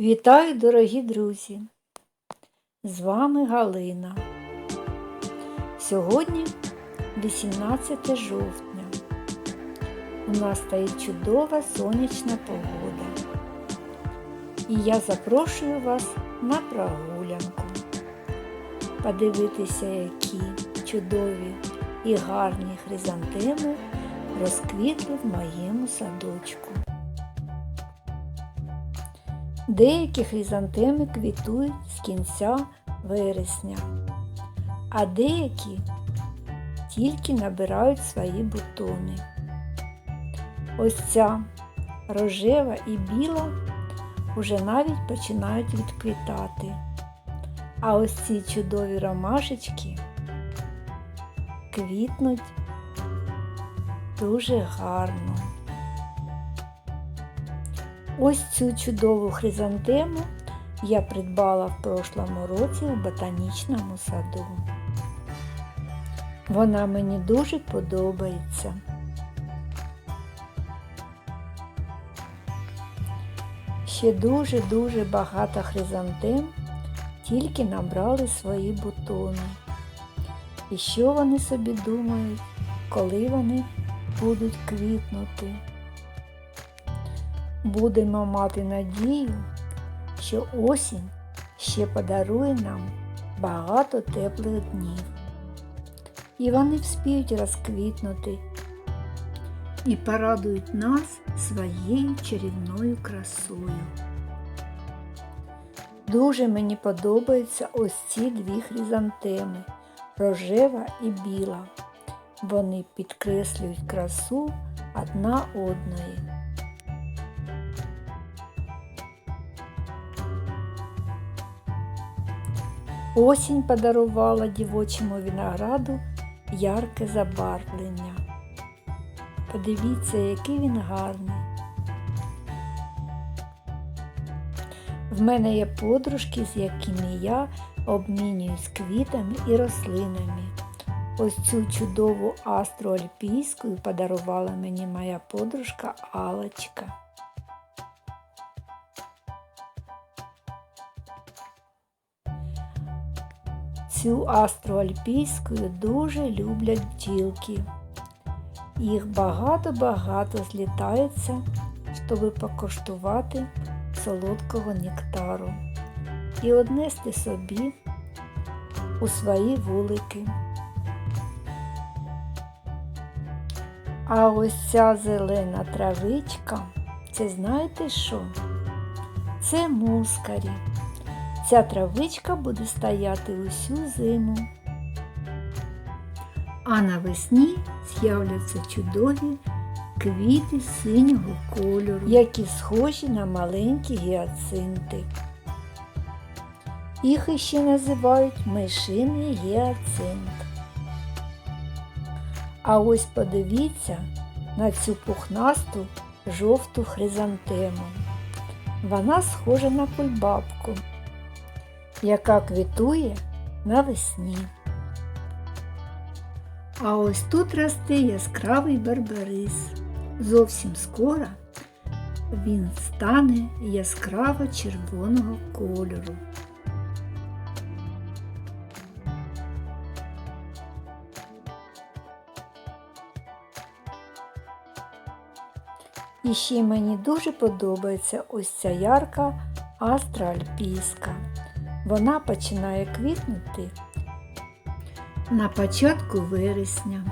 Вітаю, дорогі друзі! З вами Галина. Сьогодні 18 жовтня. У нас стоїть чудова сонячна погода. І я запрошую вас на прогулянку. Подивитися, які чудові і гарні хризантеми розквітли в моєму садочку. Деякі хризантеми квітують з кінця вересня, а деякі тільки набирають свої бутони. Ось ця рожева і біла уже навіть починають відквітати. А ось ці чудові ромашечки квітнуть дуже гарно. Ось цю чудову хризантему я придбала в прошлому році в ботанічному саду. Вона мені дуже подобається. Ще дуже-дуже багато хризантем тільки набрали свої бутони. І що вони собі думають, коли вони будуть квітнути? Будемо мати надію, що осінь ще подарує нам багато теплих днів. І вони вспіють розквітнути і порадують нас своєю чарівною красою. Дуже мені подобаються ось ці дві хризантеми рожева і біла. Вони підкреслюють красу одна одної. Осінь подарувала дівочому винограду ярке забарвлення. Подивіться, який він гарний. В мене є подружки, з якими я обмінююсь квітами і рослинами. Ось цю чудову астру альпійську подарувала мені моя подружка Алочка. Цю астру альпійську дуже люблять бджілки. Їх багато-багато злітається, щоб покуштувати солодкого нектару і однести собі у свої вулики. А ось ця зелена травичка, це знаєте що? Це мускарі. Ця травичка буде стояти усю зиму. А навесні з'являться чудові квіти синього кольору, які схожі на маленькі гіацинти. Їх іще називають мишиний гіацинт. А ось подивіться на цю пухнасту жовту хризантему. Вона схожа на кульбабку яка квітує навесні. А ось тут росте яскравий барбарис. Зовсім скоро він стане яскраво червоного кольору. І ще мені дуже подобається ось ця ярка астра альпійська. Вона починає квітнути на початку вересня.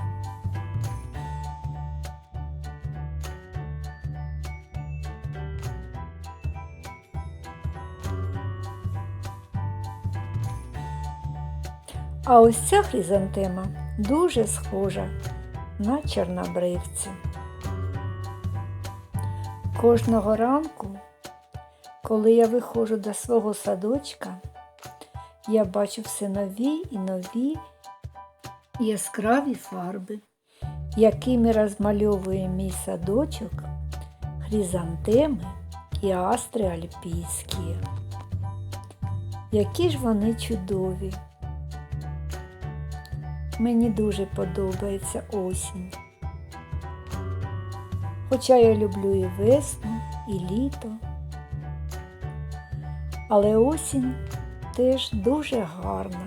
А ось ця хризантема дуже схожа на чорнобривці. Кожного ранку, коли я виходжу до свого садочка, я бачу все нові і нові яскраві фарби, якими розмальовує мій садочок, хризантеми і астри альпійські. Які ж вони чудові. Мені дуже подобається осінь. Хоча я люблю і весну, і літо. Але осінь теж дуже гарна.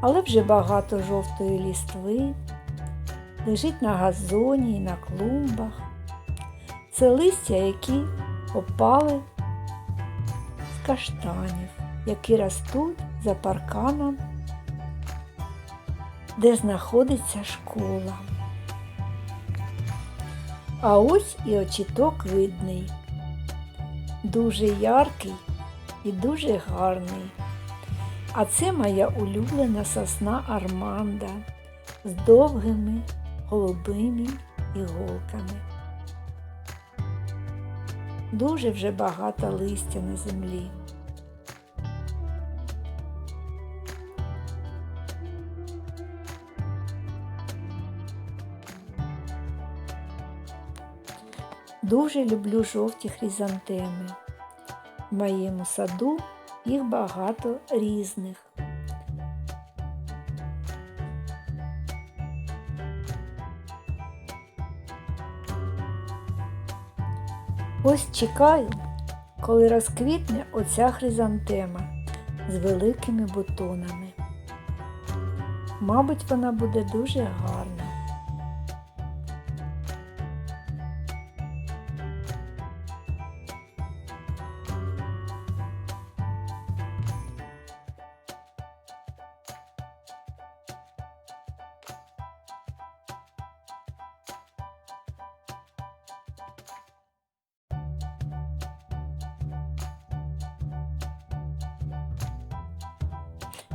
Але вже багато жовтої лістви, лежить на газоні і на клумбах. Це листя, які опали з каштанів, які ростуть за парканом, де знаходиться школа. А ось і очіток видний, дуже яркий і дуже гарний. А це моя улюблена сосна Арманда з довгими голубими іголками. Дуже вже багато листя на землі. Дуже люблю жовті хризантеми. В моєму саду їх багато різних. Ось чекаю, коли розквітне оця хризантема з великими бутонами. Мабуть, вона буде дуже гарна.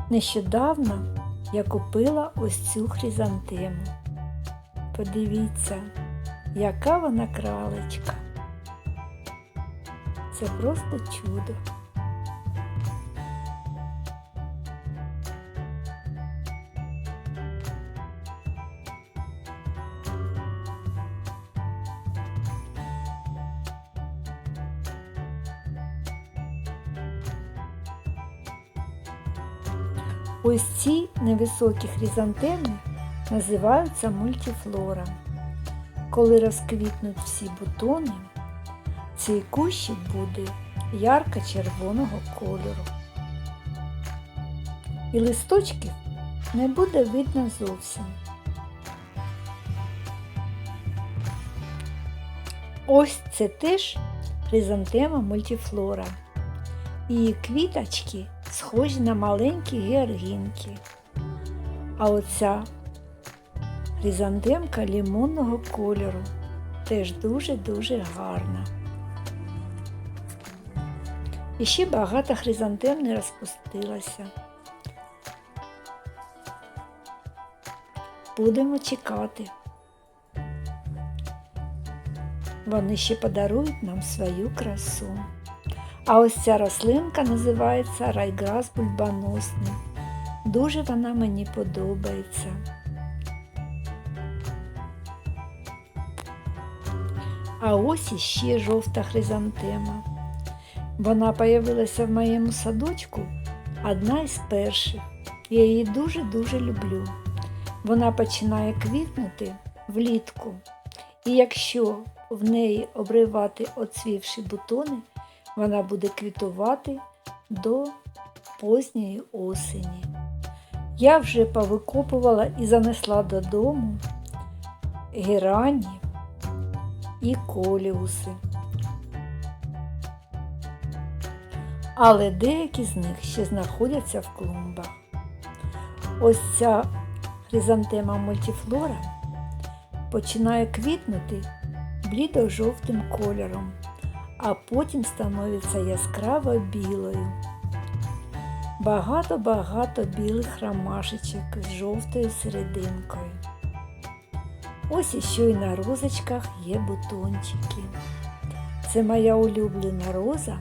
Нещодавно я купила ось цю хризантему. Подивіться, яка вона кралечка. Це просто чудо. Ось ці невисокі хризантеми називаються мультифлора. Коли розквітнуть всі бутони, цей кущик буде ярко-червоного кольору. І листочків не буде видно зовсім. Ось це теж хризантема мультифлора. Її квіточки схожі на маленькі георгінки. А оця хризантемка лимонного кольору теж дуже-дуже гарна. І ще багато хризантем не розпустилося. Будемо чекати. Вони ще подарують нам свою красу. А ось ця рослинка називається райграс бульбоносний. Дуже вона мені подобається. А ось іще жовта хризантема. Вона появилася в моєму садочку одна із перших. Я її дуже-дуже люблю. Вона починає квітнути влітку. І якщо в неї обривати оцвівші бутони, вона буде квітувати до позньої осені. Я вже повикопувала і занесла додому герані і коліуси. Але деякі з них ще знаходяться в клумбах. Ось ця хризантема мультифлора починає квітнути блідо-жовтим кольором а потім становиться яскраво білою. Багато-багато білих ромашечок з жовтою серединкою. Ось іще й на розочках є бутончики. Це моя улюблена роза,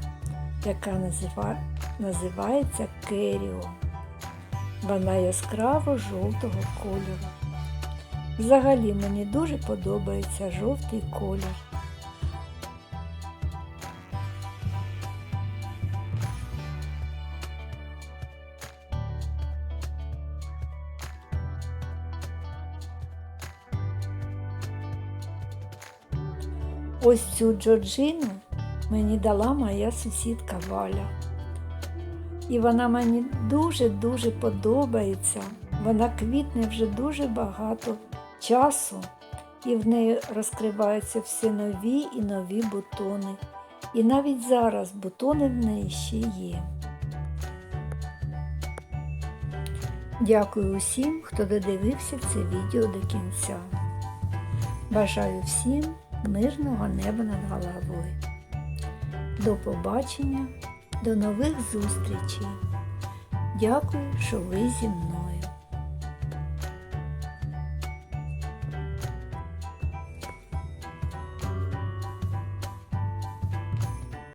яка назива... називається Керіо. Вона яскраво жовтого кольору. Взагалі мені дуже подобається жовтий колір. Ось цю Джорджину мені дала моя сусідка Валя. І вона мені дуже-дуже подобається. Вона квітне вже дуже багато часу, і в неї розкриваються все нові і нові бутони. І навіть зараз бутони в неї ще є. Дякую усім, хто додивився це відео до кінця. Бажаю всім мирного неба над головою. До побачення, до нових зустрічей. Дякую, що ви зі мною.